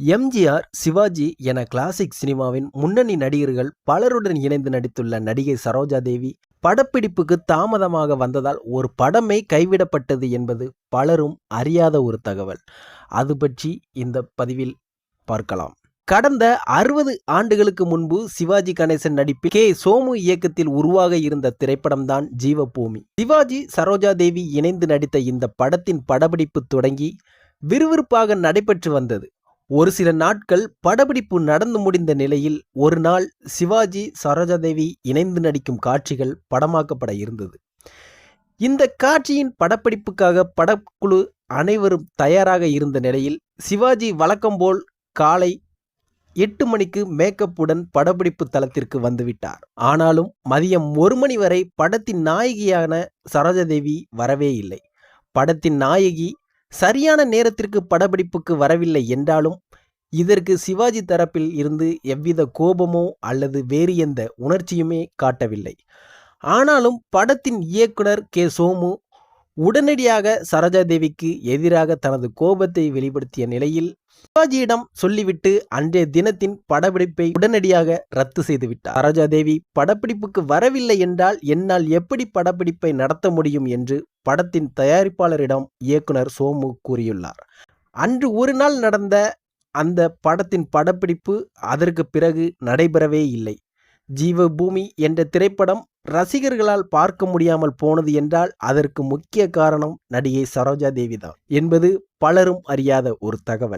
எம்ஜிஆர் சிவாஜி என கிளாசிக் சினிமாவின் முன்னணி நடிகர்கள் பலருடன் இணைந்து நடித்துள்ள நடிகை சரோஜா தேவி படப்பிடிப்புக்கு தாமதமாக வந்ததால் ஒரு படமே கைவிடப்பட்டது என்பது பலரும் அறியாத ஒரு தகவல். அது பற்றி இந்த பதிவில் பார்க்கலாம். கடந்த அறுபது ஆண்டுகளுக்கு முன்பு சிவாஜி கணேசன் நடிப்பில் கே. சோமு இயக்கத்தில் உருவாக இருந்த திரைப்படம்தான் ஜீவபூமி. சிவாஜி சரோஜா தேவி இணைந்து நடித்த இந்த படத்தின் படப்பிடிப்பு தொடங்கி விறுவிறுப்பாக நடைபெற்று வந்தது. ஒரு சில நாட்கள் படப்பிடிப்பு நடந்து முடிந்த நிலையில் ஒரு நாள் சிவாஜி சரோஜாதேவி இணைந்து நடிக்கும் காட்சிகள் படமாக்கப்பட இருந்தது. இந்த காட்சியின் படப்பிடிப்புக்காக படக்குழு அனைவரும் தயாராக இருந்த நிலையில் சிவாஜி வழக்கம்போல் காலை எட்டு மணிக்கு மேக்கப்புடன் படப்பிடிப்பு தளத்திற்கு வந்துவிட்டார் ஆனாலும் மதியம் ஒரு மணி வரை படத்தின் நாயகியான சரோஜாதேவி வரவே இல்லை. படத்தின் நாயகி சரியான நேரத்திற்கு படப்பிடிப்புக்கு வரவில்லை என்றாலும் இதற்கு சிவாஜி தரப்பில் இருந்து எவ்வித கோபமோ அல்லது வேறு எந்த உணர்ச்சியுமே காட்டவில்லை. ஆனாலும் படத்தின் இயக்குனர் கே. சோமு உடனடியாக சரோஜாதேவிக்கு எதிராக தனது கோபத்தை வெளிப்படுத்திய நிலையில் சிவாஜியிடம் சொல்லிவிட்டு அன்றைய தினத்தின் படப்பிடிப்பை உடனடியாக ரத்து செய்துவிட்டார். சரோஜாதேவி படப்பிடிப்புக்கு வரவில்லை என்றால் என்னால் எப்படி படப்பிடிப்பை நடத்த முடியும் என்று படத்தின் தயாரிப்பாளரிடம் இயக்குனர் சோமு கூறியுள்ளார். அன்று ஒரு நாள் நடந்த அந்த படத்தின் படப்பிடிப்பு அதற்கு பிறகு நடைபெறவே இல்லை. ஜீவபூமி என்ற திரைப்படம் ரசிகர்களால் பார்க்க முடியாமல் போனது என்றால் அதற்கு முக்கிய காரணம் நடிகை சரோஜா தேவிதான் என்பது பலரும் அறியாத ஒரு தகவல்.